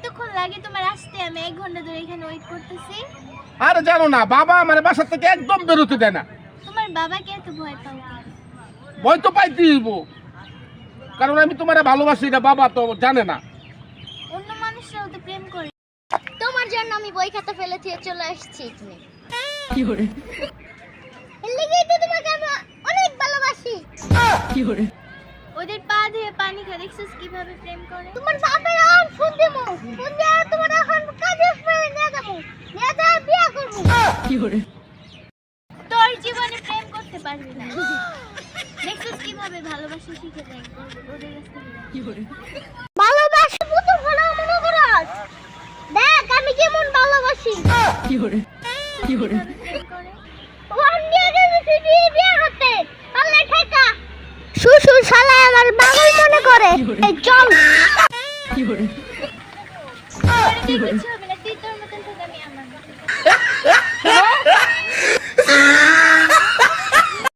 এতক্ষণ লাগে তোমার আসতে? আমি এক ঘণ্টা ধরে এখানে ওয়েট করতেছি। আরে জানো না বাবা আমার বাসার থেকে একদম বেরোতে দেয় না। তোমার বাবাকে এত ভয় পাও ভয় তো পাইতে দিব কারণ আমি তোমার ভালোবাসি না বাবা তো জানে না। অন্য মানুষরাও তো প্রেম করে। তোমার জন্য আমি বই খাতা ফেলে দিয়ে চলে আসছি এখানে। কি লেগেই তো তোমাকে আমি অনেক ভালোবাসি। কি ওদের পা ধুয়ে পানি খা দেখছিস কীভাবে প্রেম করে? তোমার বাপের ফোন দেবো। ফোন দিয়ে তোমার এখন কাজে নিয়ে যাব। নিয়ে যা বিয়ে করব। কি hore তোর জীবনে প্রেম করতে পারবি না। দেখছিস কীভাবে ভালোবাসা শিখে যায় ওদের কাছ থেকে। কি hore ভালোবাসা পুতুল ভালো মনে করস? দেখ আমি কেমন ভালোবাসি। কি কি hore ওয়ান দিয়ে গেছে বিয়ে হতে। পারলে ঠেকা। শ্বশুর শালা আমার পাগল মনে করে? চল। কি করে